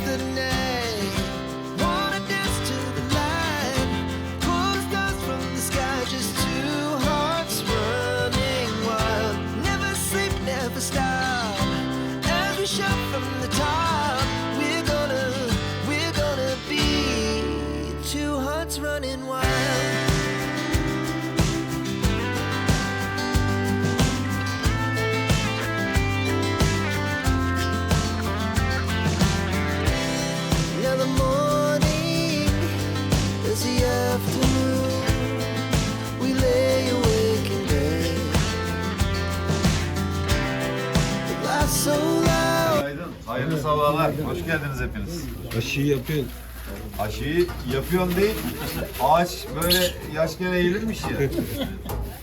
The night, Aşıyı yapıyorsun. Aşıyı yapıyorum değil. Ağaç böyle yaşken eğilirmiş ya.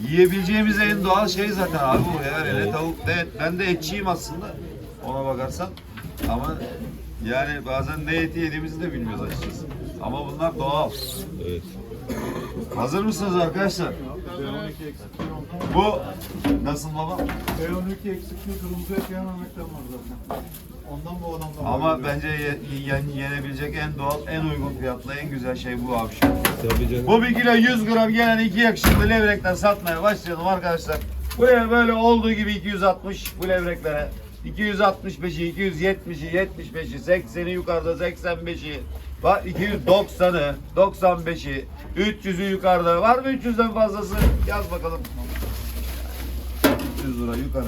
Yiyebileceğimiz en doğal şey zaten abi bu. Eğer hele tavuk da et. Ben de etçiyim aslında. Ona bakarsan. Ama yani bazen ne eti yediğimizi de bilmiyoruz açıkçası. Ama bunlar doğal. Evet. Hazır mısınız arkadaşlar? Bu nasıl baba? B12 eksikliği kırmızı et yememekten var zaten. Ondan bu adamdan Ama bence ye- ye- yenebilecek en doğal, en uygun fiyatlı, en güzel şey bu abi şu. Tabii canım. Bu bir kilo 100 gram gelen iki yakışıklı levrekten satmaya başlayalım arkadaşlar. Buraya böyle olduğu gibi 260 bu levreklere. 265'i, 270'i, 75'i, 80'i yukarıda 85'i, var 290'ı, 95'i, 300'ü yukarıda. Var mı 300'den fazlası? Yaz bakalım. 300 lira yukarı.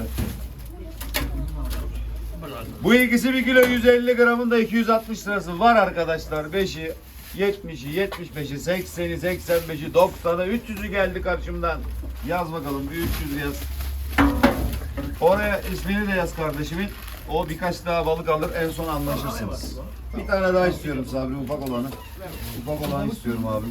Bu ikisi 1 kilo 150 gramın da 260 lirası var arkadaşlar. 5'i, 70'i, 75'i, 80'i, 85'i, 90'ı, 300'ü geldi karşımdan. Yaz bakalım bir 300 yaz. Oraya ismini de yaz kardeşimin. O birkaç daha balık alır en son anlaşırsınız. Bir tane daha istiyorum Sabri ufak olanı. Ufak olanı istiyorum abi.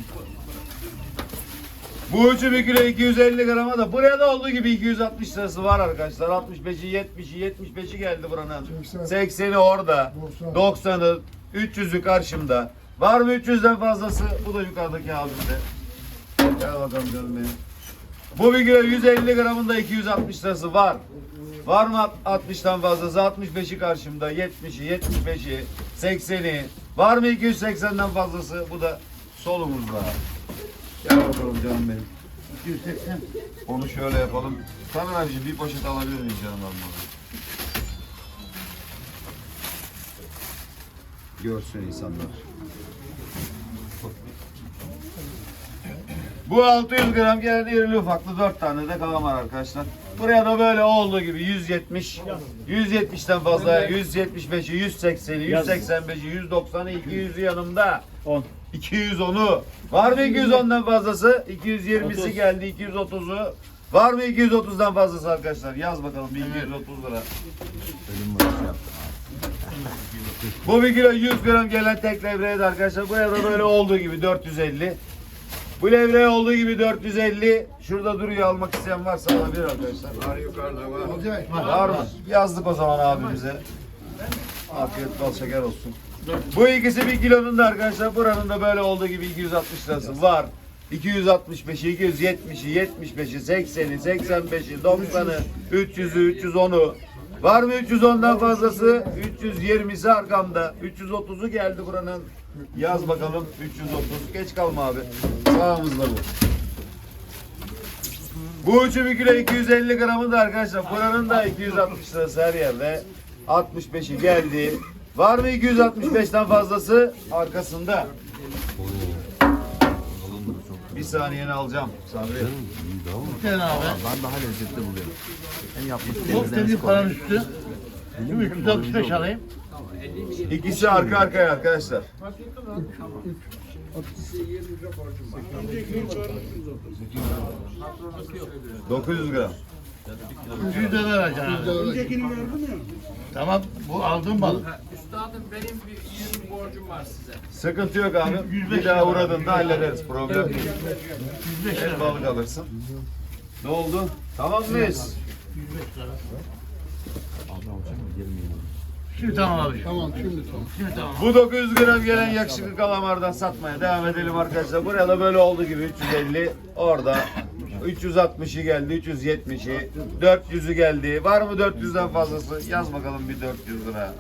Bu üçü bir kilo 250 grama da buraya da olduğu gibi 260 lirası var arkadaşlar. 65'i 70'i 75'i geldi buranın. 80'i orada. 90'ı 300'ü karşımda. Var mı 300'den fazlası? Bu da yukarıdaki abimde. Gel bakalım canım benim. Bu bir kilo 150 gramında 260 lirası var. Var mı 60'tan fazlası? 65'i karşımda, 70'i, 75'i, 80'i. Var mı 280'den fazlası? Bu da solumuzda. Gel bakalım canım benim. 280. Onu şöyle yapalım. Taner abiciğim bir poşet alabilir miyim canım ben bunu? Görsün insanlar. Bu 600 gram gelen irili ufaklı 4 tane de kalamar arkadaşlar. Buraya da böyle olduğu gibi 170, 170'ten fazla, 175'i, 180'i, 185'i, 190'ı, 200'ü yanımda. 10. 210'u. Var mı 210'dan fazlası? 220'si geldi 230'u. Var mı 230'dan fazlası arkadaşlar? Yaz bakalım bir 230 lira. Bu bir kilo 100 gram gelen tek levreye de arkadaşlar. Buraya da böyle olduğu gibi 450. Bu levreye olduğu gibi 450. Şurada duruyor almak isteyen varsa alabilir arkadaşlar. Var yukarıda var. Var mı? Yazdık o zaman abimize. Afiyet bal şeker olsun. Bu ikisi bir kilonun da arkadaşlar buranın da böyle olduğu gibi 260 lirası var. 265'i, 270'i, 75'i, 80'i, 85'i, 90'ı, 300'ü, 310'u. Var mı 310'dan fazlası? 320'si arkamda. 330'u geldi buranın. Yaz bakalım 330. Geç kalma abi. Sağımızda bu. Bu üçü bir kilo 250 gramı da arkadaşlar. Buranın da 260 lirası her yerde. 65'i geldi. Var mı 265'ten fazlası? Arkasında. Bir saniyeni alacağım. Sabri. Sen abi. Ben daha lezzetli buluyorum. Hem yapması Çok kolay. paranın üstü. Şimdi 365 alayım. İkisi arka arkaya arkadaşlar. Dokuz yüz gram. 100 lira vereceğim abi. Tamam bu aldığım balık. Üstadım benim bir 20 borcum var size. Sıkıntı yok abi. 105 Bir daha lira. uğradığında hallederiz. Problem değil. 105 El lira. balık alırsın. Ne oldu? Tamam mıyız? 105 lira. Abi alacak mı? 20 lira. Şimdi tamam abi. Tamam şimdi tamam. Şimdi tamam. Bu 900 gram gelen yakışıklı kalamardan satmaya devam edelim arkadaşlar. Buraya da böyle olduğu gibi 350 orada 360'ı geldi, 370'i, 400'ü geldi. Var mı 400'den fazlası? Yaz bakalım bir 400 lira.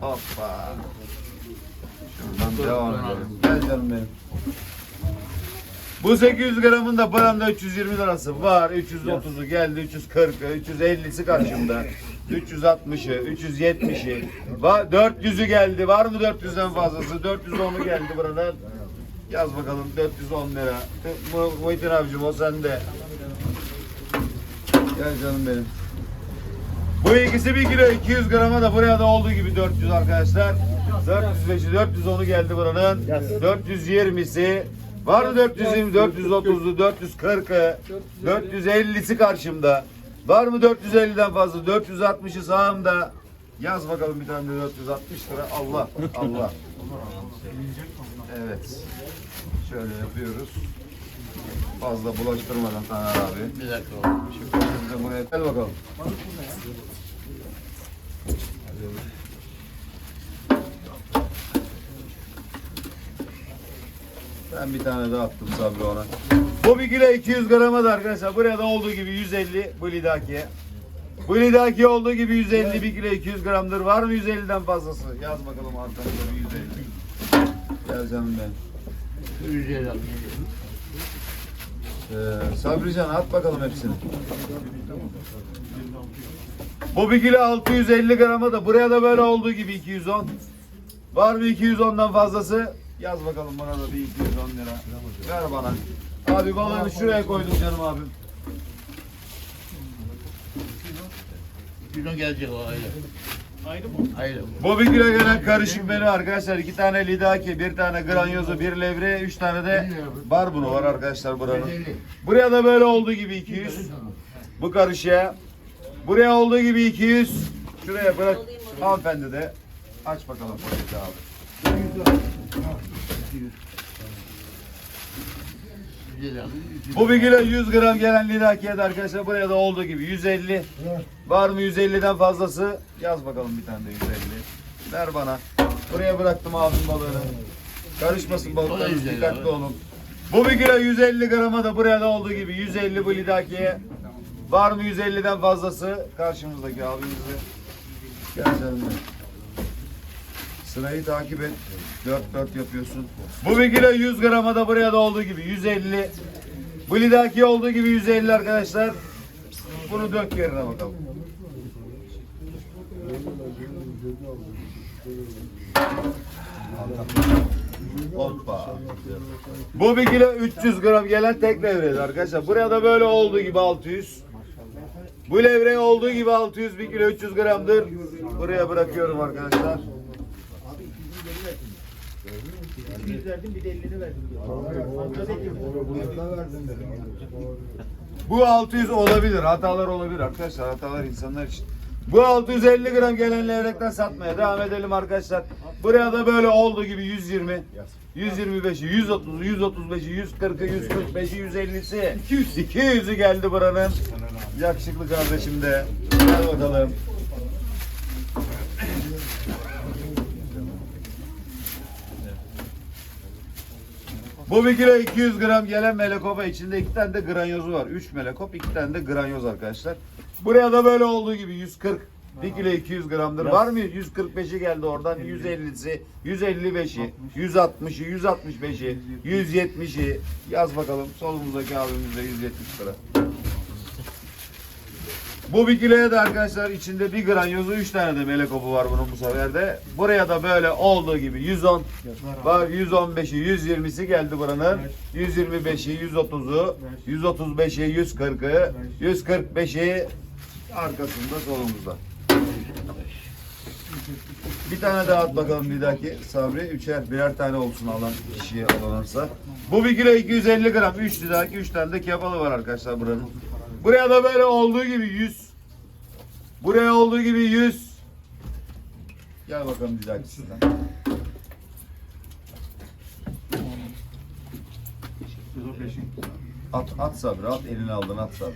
Hoppa. Şuradan devam edelim. Gel canım benim. Bu 800 gramın da paramda 320 lirası var. 330'u geldi, 340'ı, 350'si karşımda. 360'ı, 370'i. Va- 400'ü geldi. Var mı 400'den fazlası? 410'u geldi buradan. Yaz bakalım 410 lira. Mu- Muhittin abicim o sende. Gel canım benim. Bu ikisi 1 kilo 200 grama da buraya da olduğu gibi 400 arkadaşlar. 405'i 410'u geldi buranın. 420'si. Var mı 420, 430'u, 440'ı, 450'si karşımda. Var mı 450'den fazla? 460'ı sağımda. Yaz bakalım bir tane de 460 lira. Allah, Allah. Evet. Şöyle yapıyoruz. Fazla bulaştırmadan Taner abi. Bir dakika oğlum. Şimdi biz de buraya gel bakalım. Ben bir tane daha attım Sabri ona. Bir kilo 200 grama da arkadaşlar. Buraya da olduğu gibi 150 bu lidaki. Bu lidaki olduğu gibi 150 bir kilo 200 gramdır. Var mı 150'den fazlası? Yaz bakalım arkamda bir 150. Gel canım benim. 150 al. Ee, Sabrican at bakalım hepsini. Bu bir kilo 650 grama da buraya da böyle olduğu gibi 210. Var mı 210'dan fazlası? Yaz bakalım bana da bir 210 lira. Ver bana. Abi balığını şuraya koydum canım abim. 110 gelecek o ayrı. Ayrı mı? Ayrı. Bir kilo gelen karışık menü arkadaşlar. iki tane lidaki, bir tane granyozu, bir levre, üç tane de bar bunu var arkadaşlar buranın. Buraya da böyle olduğu gibi 200. Bu karışığa. Buraya olduğu gibi 200. Şuraya bırak. Hanımefendi de. Aç bakalım paketi abi. 150 al. Bu bir kilo 100 gram gelen lidakiye de arkadaşlar buraya da olduğu gibi 150. Var mı 150'den fazlası? Yaz bakalım bir tane de 150. Ver bana. Buraya bıraktım abim balığını. Karışmasın 150 dikkatli olun. Bu bir kilo 150 grama da buraya da olduğu gibi 150 bu lidakiye. Var mı 150'den fazlası? Karşımızdaki abimizi. Gel canım. Sırayı takip et. 4-4 yapıyorsun. Bu bir kilo 100 grama da buraya da olduğu gibi 150. Bu lidaki olduğu gibi 150 arkadaşlar. Bunu dök yerine bakalım. Hoppa. Bu bir kilo 300 gram gelen tek levreydi arkadaşlar. Buraya da böyle olduğu gibi 600. Bu levreye olduğu gibi 600 bir kilo 300 gramdır. Buraya bırakıyorum arkadaşlar. Bu 600 olabilir. Hatalar olabilir arkadaşlar. Hatalar insanlar için. Bu 650 gram gelen levrekten satmaya devam edelim arkadaşlar. Buraya da böyle olduğu gibi 120, 125'i, 130'u, 135'i, 140'ı, 145'i, 150'si, 200, 200'ü geldi buranın. Yakışıklı kardeşim de. Gel bakalım. Bu bir kilo 200 gram gelen melekopa içinde iki tane de granyozu var. 3 melekop, iki tane de granyoz arkadaşlar. Buraya da böyle olduğu gibi 140. 1 kilo 200 gramdır. Var mı? 145'i geldi oradan. 150'si, 155'i, 160'ı, 165'i, 170'i. Yaz bakalım. Solumuzdaki abimiz de 170 lira. Bu bir kiloya da arkadaşlar içinde bir granyozu 3 tane de melekopu var bunun bu sefer de. Buraya da böyle olduğu gibi 110 var 115'i 120'si geldi buranın. 125'i 130'u 135'i 140'ı 145'i arkasında solumuzda. Bir tane daha at bakalım bir dahaki Sabri. Üçer birer tane olsun alan kişiye alınırsa. Bu bir kilo 250 gram. Üç lidaki üç tane de kefalı var arkadaşlar buranın. Buraya da böyle olduğu gibi 100 Buraya olduğu gibi 100. Gel bakalım bir dahakisinden. At, at sabri, at elini aldın at sabri.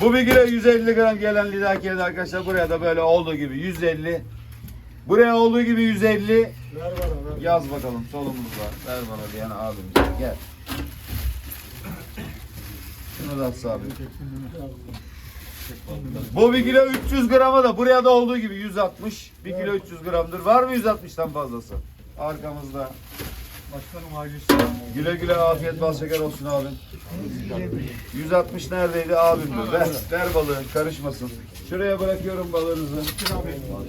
Bu bir kilo 150 gram gelen lidakiyenin arkadaşlar buraya da böyle olduğu gibi 150. Buraya olduğu gibi 150. Yaz bakalım solumuz var. Ver bana diyen abimiz. Gel. Şunu da at sabri. Bu bir kilo 300 grama da buraya da olduğu gibi 160. Bir kilo 300 gramdır. Var mı 160'tan fazlası? Arkamızda. Başkanım acil. Güle güle afiyet bal şeker olsun abim. 160 neredeydi abim de. Ver, ver balığı karışmasın. Şuraya bırakıyorum balığınızı. Bu var.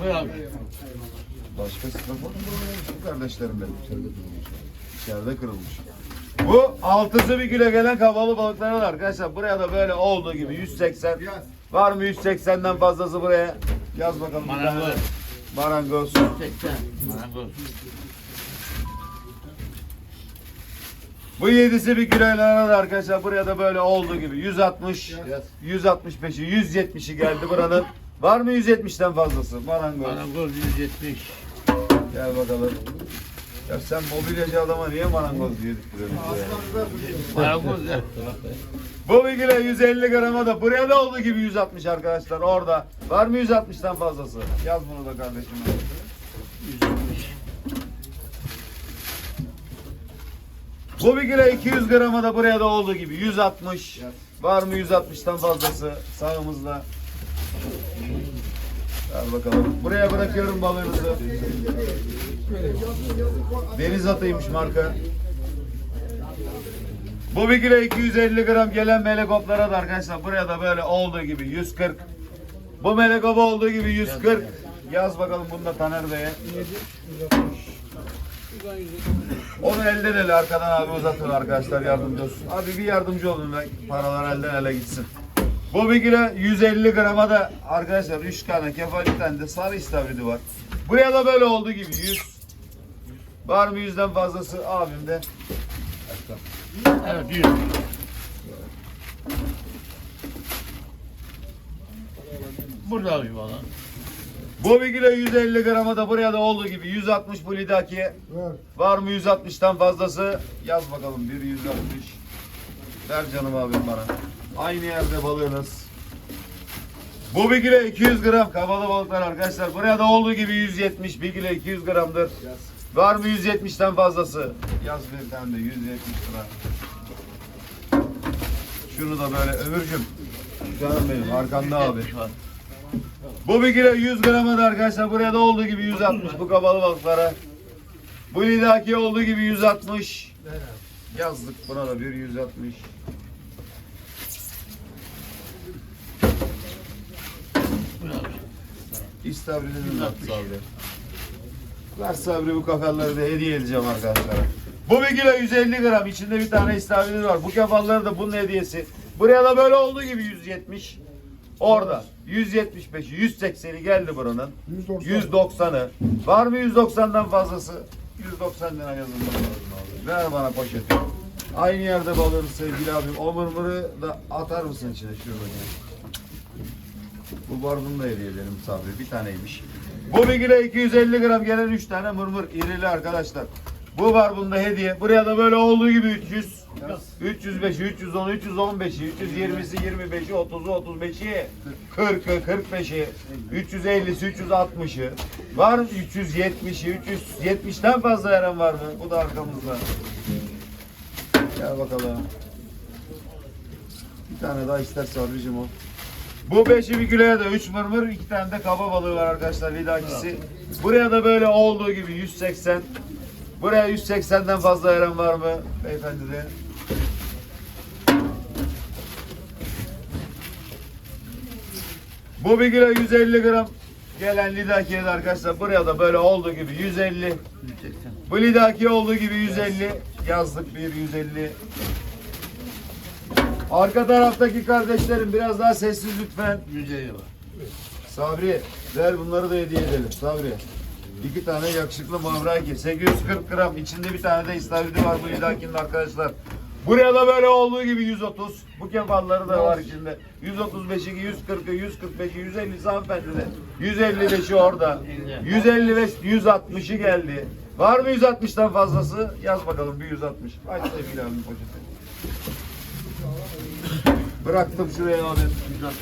Buyur abi. Başka sıkıntı mı? Kardeşlerim benim. İçeride kırılmış. Bu altısı bir kilo gelen kabalı balıklar var arkadaşlar. Buraya da böyle olduğu gibi 180. Var mı 180'den fazlası buraya? Yaz bakalım. Marangoz. Marangoz. 80. Marangoz. Bu yedisi bir kilo var arkadaşlar. Buraya da böyle olduğu gibi 160. 165'i 170'i geldi buranın. Var mı 170'ten fazlası? Marangoz. Marangoz 170. Gel bakalım. Ya sen mobilyacı adama niye marangoz diye diktiriyorsun? Marangoz der. Bu bir kilo 150 grama da buraya da olduğu gibi 160 arkadaşlar orada. Var mı 160'tan fazlası? Yaz bunu da kardeşim. 170. Bu bir kilo 200 grama da buraya da olduğu gibi 160. Var mı 160'tan fazlası sağımızda? Ver bakalım. Buraya bırakıyorum balığınızı. Deniz atıymış marka. Bu bir kilo 250 gram gelen melekoplara da arkadaşlar buraya da böyle olduğu gibi 140. Bu melekop olduğu gibi 140. Yaz bakalım bunu da Taner Bey'e. Onu elden ele arkadan abi uzatın arkadaşlar yardımcı olsun. Abi bir yardımcı olun paralar elden ele gitsin. Bu bir kilo 150 grama da arkadaşlar 3 tane kefalitten de sarı istavridi var. Buraya da böyle olduğu gibi 100. Var mı yüzden fazlası abim de. Evet 100. Burada abi valla. Bu bir kilo 150 grama da buraya da olduğu gibi 160 bu lidakiye. Var mı 160'tan fazlası? Yaz bakalım bir 160. Ver canım abim bana. Aynı yerde balığınız. Bu bir kilo 200 gram kabalı balıklar arkadaşlar. Buraya da olduğu gibi 170. Bir kilo 200 gramdır. Var mı 170'ten fazlası? Yaz bir tane de 170 lira. Şunu da böyle ömürcüm. Canım benim arkanda abi. 70 var. Bu bir kilo 100 grama da arkadaşlar buraya da olduğu gibi 160 bu kabalı balıklara. Bu lidaki olduğu gibi 160. Yazdık buna da bir 160. de sabri. Ver sabri bu kafelleri de hediye edeceğim arkadaşlara. Bu bir kilo 150 gram içinde bir tane istavrit var. Bu kefalları da bunun hediyesi. Buraya da böyle olduğu gibi 170. Orada 175'i 180'i geldi buranın. 190'ı. Var mı 190'dan fazlası? 190 lira yazın bana. Ver bana poşeti. Aynı yerde balığımız sevgili abim. O mırmırı da atar mısın içine şuradan Bu barbunu da hediye edelim Sabri. Bir taneymiş. Bu bir kilo 250 gram gelen 3 tane mırmır. irili arkadaşlar. Bu var bunda hediye. Buraya da böyle olduğu gibi 300. 305, 310, 315, 320'si, 25'i, 30'u, 35'i, 40'ı, 45'i, 350'si, 360'ı. Var mı 370'i, 370'ten fazla veren var mı? Bu da arkamızda. Gel bakalım. Bir tane daha ister Sabri'cim o. Bu beşi bir kiloya da 3 mırmır, iki tane de kaba balığı var arkadaşlar lidakisi. Buraya da böyle olduğu gibi 180. Buraya 180'den fazla veren var mı beyefendi de? Bu bir kilo 150 gram gelen lidakiye de arkadaşlar buraya da böyle olduğu gibi 150. 180. Bu lidaki olduğu gibi 150 yazdık bir 150. Arka taraftaki kardeşlerim biraz daha sessiz lütfen. 150 var. Sabri ver bunları da hediye edelim Sabri. İki tane yakışıklı mavraki 840 gram içinde bir tane de istavridi var bu lidakinin arkadaşlar. Buraya da böyle olduğu gibi 130. Bu kefalları da var içinde. 135'i, 140'ı, 145'i, 150'si hanımefendi de. 155'i orada. 155, 160'ı geldi. Var mı 160'tan fazlası? Yaz bakalım bir 160. Aç Sevgili abim poşeti. Bıraktım şuraya abi. 160.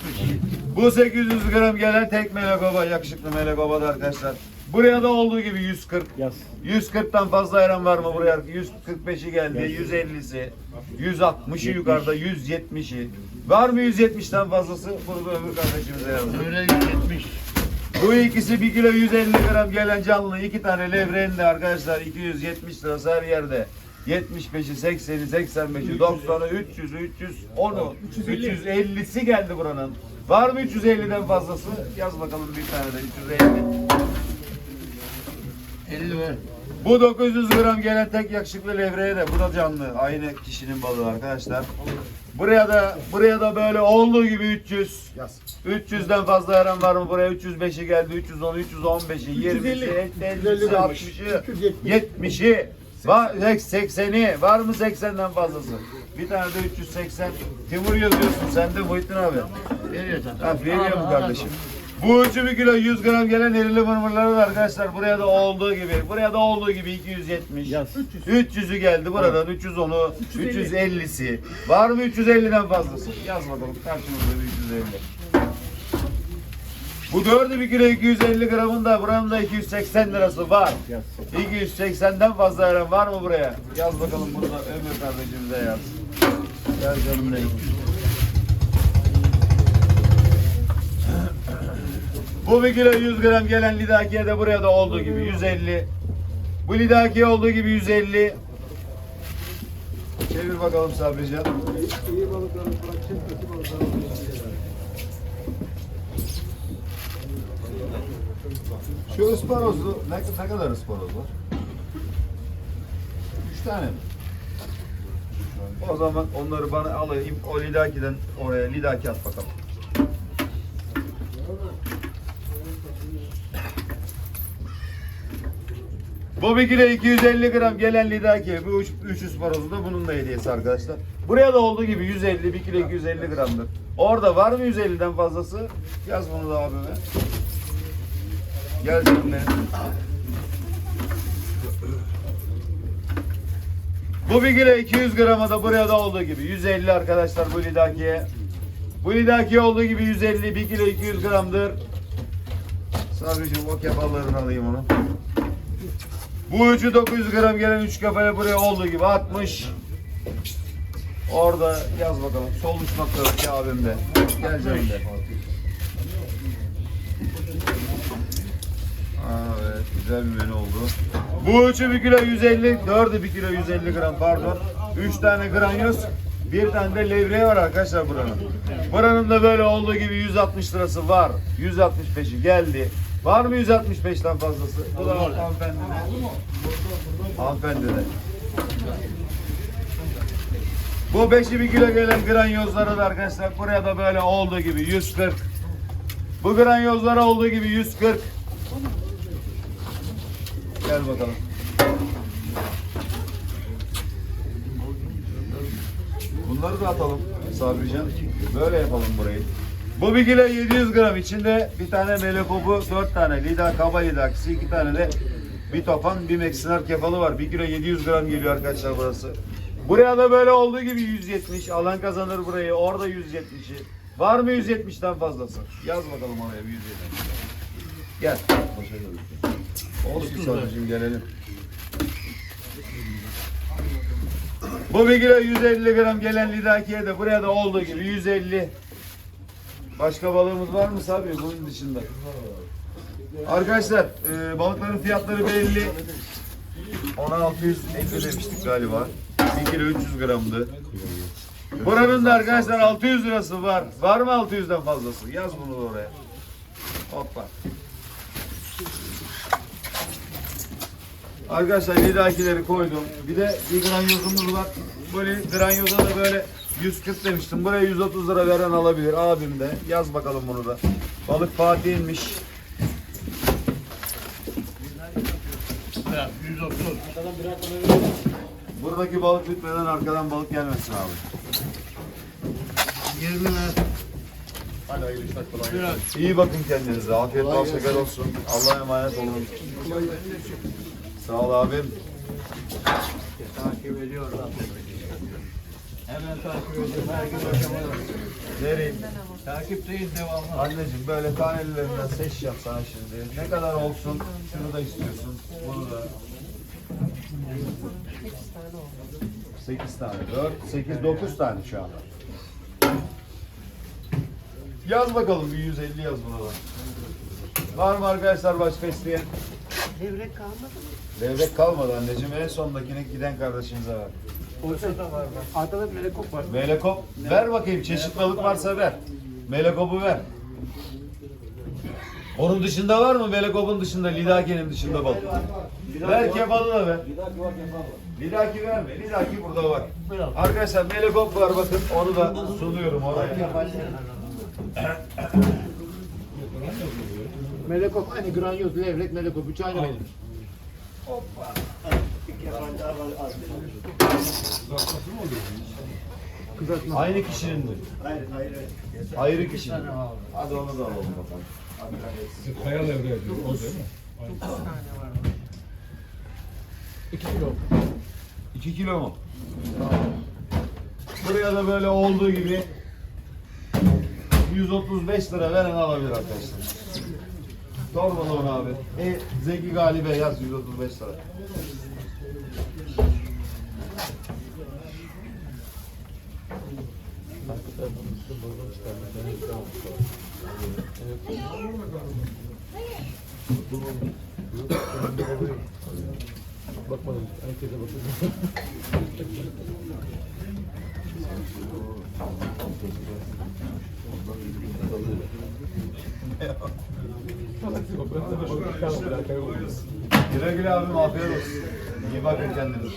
Bu 800 gram gelen tek melekoba, yakışıklı melekoba da arkadaşlar. Buraya da olduğu gibi 140. Yaz. 140'tan fazla ayran var mı buraya? 145'i geldi, 150'si, 160'ı yukarıda, 170'i. Var mı 170'ten fazlası? Bunu da öbür kardeşimize yazdım. Öyle 170. Bu ikisi 1 kilo 150 gram gelen canlı. iki tane levreğin de arkadaşlar 270 lirası her yerde. 75'i, 80'i, 85'i, 90'ı, 300'ü, 310'u, 350'si geldi buranın. Var mı 350'den fazlası? Yaz bakalım bir tane de 350. 50 ver. Bu 900 gram gelen tek yakışıklı levreye de bu da canlı. Aynı kişinin balığı arkadaşlar. Buraya da buraya da böyle olduğu gibi 300. 300'den fazla yaran var mı buraya? 305'i geldi, 310, 315'i, 20'si, 50'si, 60'ı, 70'i, var 80'i, var mı 80'den fazlası? Bir tane de 380. Timur yazıyorsun sen de Muhittin abi. Veriyor zaten. Ha, veriyor mu kardeşim? Bu üçü bir kilo 100 gram gelen erili mırmırları da arkadaşlar buraya da olduğu gibi buraya da olduğu gibi 270 Yaz. 300'ü geldi buradan 310'u 350'si var mı 350'den fazlası yaz bakalım karşımızda bir 350 bu dördü bir kilo 250 gramın da buranın da 280 lirası var Yaz. 280'den fazla veren var mı buraya yaz bakalım bunu da öbür kardeşimize yaz Gel canım benim. Bu bir kilo 100 gram gelen lidakiye de buraya da olduğu gibi 150. Bu lidakiye olduğu gibi 150. Çevir bakalım Sabrican. İyi balıkları bırakacak, kötü balıkları bırakacak. Şu ısparozlu ne, ne kadar ısparoz var? Üç tane mi? O zaman onları bana alayım. O lidakiden oraya lidaki at bakalım. Kilo 250 gram gelen lidaki. Bu üç, üç ısparozu da bunun da hediyesi arkadaşlar. Buraya da olduğu gibi 150, 1 kilo 250 gramdır. Orada var mı 150'den fazlası? Yaz bunu da abime. Gel canım benim. Bu bir kilo 200 grama da buraya da olduğu gibi 150 arkadaşlar bu lidakiye. Bu lidakiye olduğu gibi 150 1 kilo 200 gramdır. Sabricim o kefallarını alayım onu. Bu üçü 900 gram gelen 3 kefale buraya olduğu gibi 60. Orada yaz bakalım. Sol üst noktadaki abimde. Gel canım de. Aa, evet güzel bir menü oldu. Bu üçü 1 kilo 150, dördü 1 kilo 150 gram pardon. 3 tane granyoz, bir tane de levreği var arkadaşlar buranın. Buranın da böyle olduğu gibi 160 lirası var. 165'i geldi. Var mı 165'ten fazlası? Bu da hanımefendi de. Hanımefendi de. Bu 5'i 1 kilo gelen granyozları da arkadaşlar buraya da böyle olduğu gibi 140. Bu granyozlara olduğu gibi 140. Gel bakalım. Bunları da atalım Sabrican. Böyle yapalım burayı. Bu bir kilo 700 gram içinde bir tane melekobu, dört tane lida, kaba lidakisi, iki tane de bir topan, bir meksinar kefalı var. Bir kilo 700 gram geliyor arkadaşlar burası. Buraya da böyle olduğu gibi 170. Alan kazanır burayı. Orada 170'i. Var mı 170'ten fazlası? Yaz bakalım oraya bir 170. Gel. Olsun Sabri'cim gelelim. Bu bir kilo 150 gram gelen lidakiye de buraya da olduğu gibi 150. Başka balığımız var mı Sabri bunun dışında? Arkadaşlar e, balıkların fiyatları belli. Ona 650 demiştik galiba. 1 kilo 300 gramdı. Buranın da arkadaşlar 600 lirası var. Var mı 600'den fazlası? Yaz bunu oraya. Hoppa. Arkadaşlar lidakileri koydum. Bir de bir granyozumuz var. Böyle granyoza da böyle 140 demiştim. Buraya 130 lira veren alabilir abim de. Yaz bakalım bunu da. Balık Fatih'inmiş. Ya, 130. Buradaki balık bitmeden arkadan balık gelmesin abi. 20 ver. Hadi hayırlı işler kolay gelsin. İyi bakın kendinize. Afiyet bal şeker olsun. Allah'a emanet olun. Sağ ol abim. Takip ediyorlar. Hemen takip ediyorum. Her gün akşama da. Vereyim. Takipteyiz devamlı. Anneciğim böyle tanelerinden seç yap sana şimdi. Ne kadar olsun? Şunu da istiyorsun. Bunu da. 8 tane. 4, 8, 9 tane şu anda. Yaz bakalım bir 150 yaz buna da. Var mı arkadaşlar başka isteyen? Levrek kalmadı mı? Levrek kalmadı anneciğim. En sondakine giden kardeşimize ver. Ortada var bak. Arkada melekop var. Melekop ver bakayım çeşit balık varsa ver. Melekop'u ver. Onun dışında var mı? Melekop'un dışında, Lidaki'nin dışında balık. Ver kebalı da ver. Lidaki verme. Lidaki burada var. Arkadaşlar Melekop var bakın. Onu da sunuyorum oraya. Melekop aynı granyoz levrek melekop. Üç aynı renk. Kızartma. Aynı kişinin mi? Hayır hayır. Ayrı kişinin. Hadi onu da alalım bakalım. Kaya levre yapıyor. O değil mi? 2 kilo. 2 kilo mu? Buraya da böyle olduğu gibi 135 lira veren alabilir arkadaşlar. Sormalı onu abi. E, Zeki Galibe yaz 135 lira. Bakmadım. Herkese bakıyorum. Güle güle abim afiyet olsun. İyi bakın kendinize.